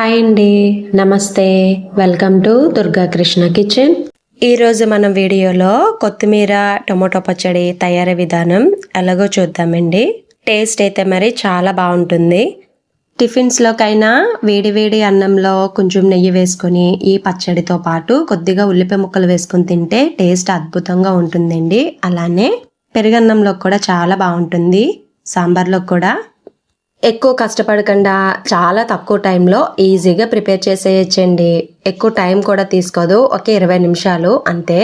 Hi అండి. నమస్తే. Welcome to Durga Krishna kitchen. ఈరోజు మనం వీడియోలో కొత్తిమీర టొమాటో పచ్చడి తయారీ విధానం ఎలాగో చూద్దామండి. టేస్ట్ అయితే మరి చాలా బాగుంటుంది. టిఫిన్స్లోకైనా వేడి వేడి అన్నంలో కొంచెం నెయ్యి వేసుకొని ఈ పచ్చడితో పాటు కొద్దిగా ఉల్లిపాయ ముక్కలు వేసుకొని తింటే టేస్ట్ అద్భుతంగా ఉంటుందండి. అలానే పెరుగన్నంలో కూడా చాలా బాగుంటుంది. సాంబార్లో కూడా ఎక్కువ కష్టపడకుండా చాలా తక్కువ టైంలో ఈజీగా ప్రిపేర్ చేసేయచ్చండి. ఎక్కువ టైం కూడా తీసుకోదు. ఒక ఇరవై నిమిషాలు అంతే.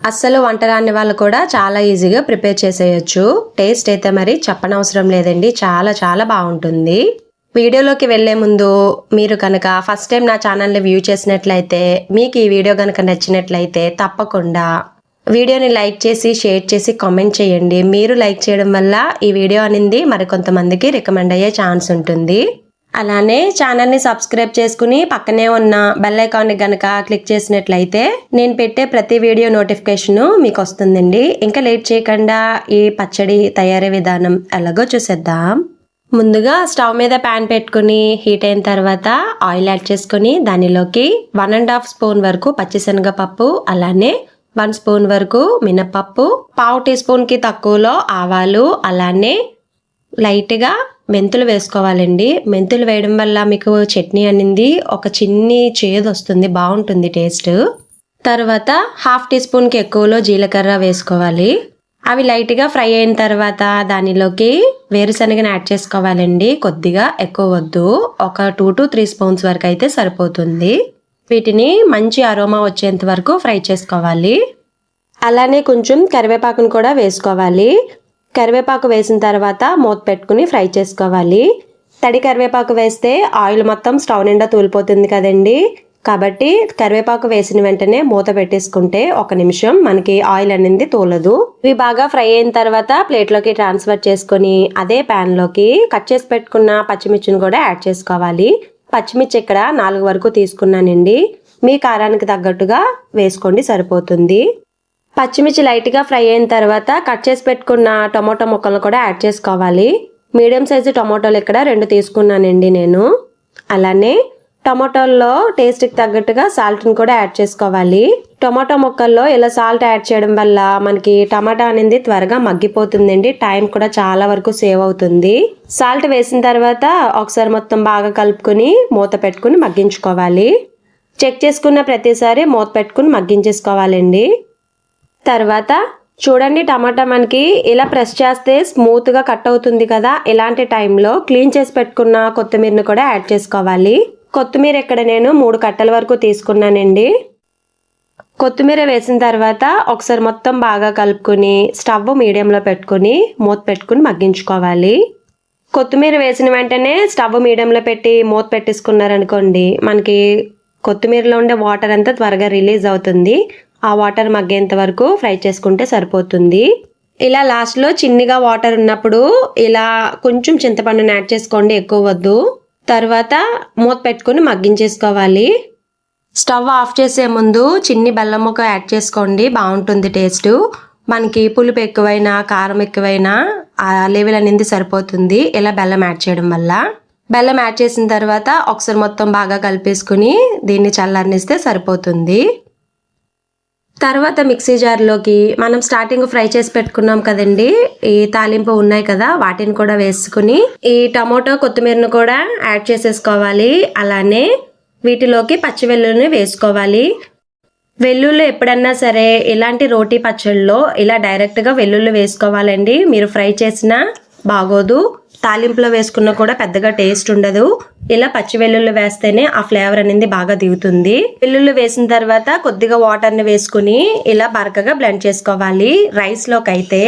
అస్సలు వంట రాని వాళ్ళు కూడా చాలా ఈజీగా ప్రిపేర్ చేసేయచ్చు. టేస్ట్ అయితే మరి చెప్పనవసరం లేదండి. చాలా చాలా బాగుంటుంది. వీడియోలోకి వెళ్ళే ముందు మీరు కనుక ఫస్ట్ టైం నా ఛానల్ని వ్యూ చేసినట్లయితే మీకు ఈ వీడియో కనుక నచ్చినట్లయితే తప్పకుండా వీడియోని లైక్ చేసి షేర్ చేసి కామెంట్ చేయండి. మీరు లైక్ చేయడం వల్ల ఈ వీడియో అనేది మరికొంతమందికి రికమెండ్ అయ్యే ఛాన్స్ ఉంటుంది. అలానే ఛానల్ని సబ్స్క్రైబ్ చేసుకుని పక్కనే ఉన్న బెల్ ఐకాన్ని గనక క్లిక్ చేసినట్లయితే నేను పెట్టే ప్రతి వీడియో నోటిఫికేషన్ మీకు వస్తుందండి. ఇంకా లేట్ చేయకుండా ఈ పచ్చడి తయారీ విధానం ఎలాగో చూసేద్దాం. ముందుగా స్టవ్ మీద ప్యాన్ పెట్టుకుని హీట్ అయిన తర్వాత ఆయిల్ యాడ్ చేసుకుని దానిలోకి వన్ అండ్ హాఫ్ స్పూన్ వరకు పచ్చిశనగపప్పు అలానే వన్ స్పూన్ వరకు మినపప్పు పావు టీ స్పూన్కి తక్కువలో ఆవాలు అలానే లైట్గా మెంతులు వేసుకోవాలండి. మెంతులు వేయడం వల్ల మీకు చట్నీ అనేది ఒక చిన్ని చేదు వస్తుంది బాగుంటుంది టేస్ట్. తర్వాత హాఫ్ టీ స్పూన్కి ఎక్కువలో జీలకర్ర వేసుకోవాలి. అవి లైట్గా ఫ్రై అయిన తర్వాత దానిలోకి వేరుశనగని యాడ్ చేసుకోవాలండి. కొద్దిగా ఎక్కువ వద్దు. ఒక టూ టు త్రీ స్పూన్స్ వరకు అయితే సరిపోతుంది. వీటిని మంచి అరోమా వచ్చేంత వరకు ఫ్రై చేసుకోవాలి. అలానే కొంచెం కరివేపాకును కూడా వేసుకోవాలి. కరివేపాకు వేసిన తర్వాత మూత పెట్టుకుని ఫ్రై చేసుకోవాలి. తడి కరివేపాకు వేస్తే ఆయిల్ మొత్తం స్టవ్ నిండా తూలిపోతుంది కదండి. కాబట్టి కరివేపాకు వేసిన వెంటనే మూత పెట్టేసుకుంటే ఒక నిమిషం మనకి ఆయిల్ అనేది తోలదు. ఇవి బాగా ఫ్రై అయిన తర్వాత ప్లేట్లోకి ట్రాన్స్ఫర్ చేసుకొని అదే ప్యాన్లోకి కట్ చేసి పెట్టుకున్న పచ్చిమిర్చిని కూడా యాడ్ చేసుకోవాలి. పచ్చిమిర్చి ఇక్కడ నాలుగు వరకు తీసుకున్నానండి. మీ కారానికి తగ్గట్టుగా వేసుకోండి సరిపోతుంది. పచ్చిమిర్చి లైట్గా ఫ్రై అయిన తర్వాత కట్ చేసి పెట్టుకున్న టొమాటో ముక్కలను కూడా యాడ్ చేసుకోవాలి. మీడియం సైజు టొమాటోలు ఇక్కడ రెండు తీసుకున్నానండి నేను. అలానే టమాటోల్లో టేస్ట్కి తగ్గట్టుగా సాల్ట్ని కూడా యాడ్ చేసుకోవాలి. టొమాటో ముక్కల్లో ఇలా సాల్ట్ యాడ్ చేయడం వల్ల మనకి టమాటా అనేది త్వరగా మగ్గిపోతుందండి. టైం కూడా చాలా వరకు సేవ్ అవుతుంది. సాల్ట్ వేసిన తర్వాత ఒకసారి మొత్తం బాగా కలుపుకొని మూత పెట్టుకుని మగ్గించుకోవాలి. చెక్ చేసుకున్న ప్రతిసారి మూత పెట్టుకుని మగ్గించేసుకోవాలండి. తర్వాత చూడండి టమాటా మనకి ఇలా ప్రెస్ చేస్తే స్మూత్గా కట్ అవుతుంది కదా. ఇలాంటి టైంలో క్లీన్ చేసి పెట్టుకున్న కొత్తిమీరని కూడా యాడ్ చేసుకోవాలి. కొత్తిమీర ఇక్కడ నేను మూడు కట్టల వరకు తీసుకున్నానండి. కొత్తిమీర వేసిన తర్వాత ఒకసారి మొత్తం బాగా కలుపుకొని స్టవ్ మీడియంలో పెట్టుకుని మూత పెట్టుకుని మగ్గించుకోవాలి. కొత్తిమీర వేసిన వెంటనే స్టవ్ మీడియంలో పెట్టి మూత పెట్టేసుకున్నారనుకోండి మనకి కొత్తిమీరలో ఉండే వాటర్ అంతా త్వరగా రిలీజ్ అవుతుంది. ఆ వాటర్ మగ్గేంత వరకు ఫ్రై చేసుకుంటే సరిపోతుంది. ఇలా లాస్ట్లో చిన్నగా వాటర్ ఉన్నప్పుడు ఇలా కొంచెం చింతపండుని యాడ్ చేసుకోండి ఎక్కువ వద్దు. తర్వాత మూత పెట్టుకుని మగ్గించేసుకోవాలి. స్టవ్ ఆఫ్ చేసే ముందు చిన్ని బెల్లం ముక్క యాడ్ చేసుకోండి బాగుంటుంది టేస్ట్. మనకి పులుపు ఎక్కువైనా కారం ఎక్కువైనా ఆ లెవెల్ అనేది సరిపోతుంది ఇలా బెల్లం యాడ్ చేయడం వల్ల. బెల్లం యాడ్ చేసిన తర్వాత ఒకసారి మొత్తం బాగా కలిపేసుకుని దీన్ని చల్లారనిస్తే సరిపోతుంది. తర్వాత మిక్సీ జార్లోకి మనం స్టార్టింగ్ ఫ్రై చేసి పెట్టుకున్నాం కదండి. ఈ తాలింపు ఉన్నాయి కదా వాటిని కూడా వేసుకుని ఈ టమోటో కొత్తిమీరను కూడా యాడ్ చేసేసుకోవాలి. అలానే వీటిలోకి పచ్చి వెల్లుల్ని వేసుకోవాలి. వెల్లుల్లి ఎప్పుడన్నా సరే ఇలాంటి రోటీ పచ్చళ్ళలో ఇలా డైరెక్ట్గా వెల్లుల్లి వేసుకోవాలండి. మీరు ఫ్రై చేసినా బాగోదు. తాలింపులో వేసుకున్నా కూడా పెద్దగా టేస్ట్ ఉండదు. ఇలా పచ్చి వెల్లుల్లి వేస్తేనే ఆ ఫ్లేవర్ అనేది బాగా దిగుతుంది. వెల్లుల్లి వేసిన తర్వాత కొద్దిగా వాటర్ని వేసుకుని ఇలా బరకగా బ్లెండ్ చేసుకోవాలి. రైస్లోకి అయితే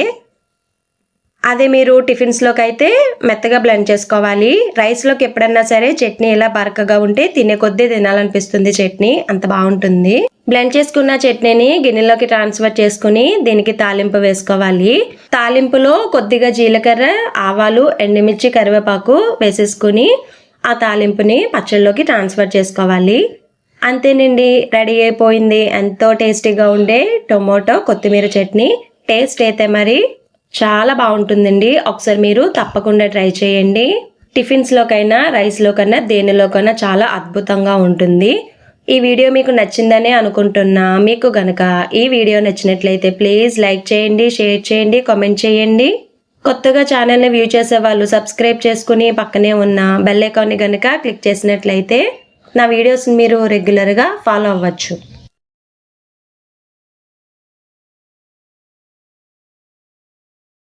అదే మీరు టిఫిన్స్లోకి అయితే మెత్తగా బ్లెండ్ చేసుకోవాలి. రైస్లోకి ఎప్పుడన్నా సరే చట్నీ ఇలా బరకగా ఉంటే తినే కొద్దీ తినాలనిపిస్తుంది చట్నీ. అంత బాగుంటుంది. బ్లెండ్ చేసుకున్న చట్నీని గిన్నెలోకి ట్రాన్స్ఫర్ చేసుకుని దీనికి తాలింపు వేసుకోవాలి. తాలింపులో కొద్దిగా జీలకర్ర ఆవాలు ఎండుమిర్చి కరివేపాకు వేసేసుకుని ఆ తాలింపుని పచ్చళ్ళలోకి ట్రాన్స్ఫర్ చేసుకోవాలి. అంతేనండి. రెడీ అయిపోయింది. ఎంతో టేస్టీగా ఉండే టొమాటో కొత్తిమీర చట్నీ. టేస్ట్ అయితే మరి చాలా బాగుంటుందండి. ఒకసారి మీరు తప్పకుండా ట్రై చేయండి. టిఫిన్స్లోకైనా రైస్లోకైనా దేనిలోకైనా చాలా అద్భుతంగా ఉంటుంది. ఈ వీడియో మీకు నచ్చిందనే అనుకుంటున్నా. మీకు గనక ఈ వీడియో నచ్చినట్లయితే ప్లీజ్ లైక్ చేయండి షేర్ చేయండి కామెంట్ చేయండి. కొత్తగా ఛానల్ని వ్యూ చేసే వాళ్ళు సబ్స్క్రైబ్ చేసుకుని పక్కనే ఉన్న బెల్ ఐకాన్ని కనుక క్లిక్ చేసినట్లయితే నా వీడియోస్ని మీరు రెగ్యులర్గా ఫాలో అవ్వచ్చు.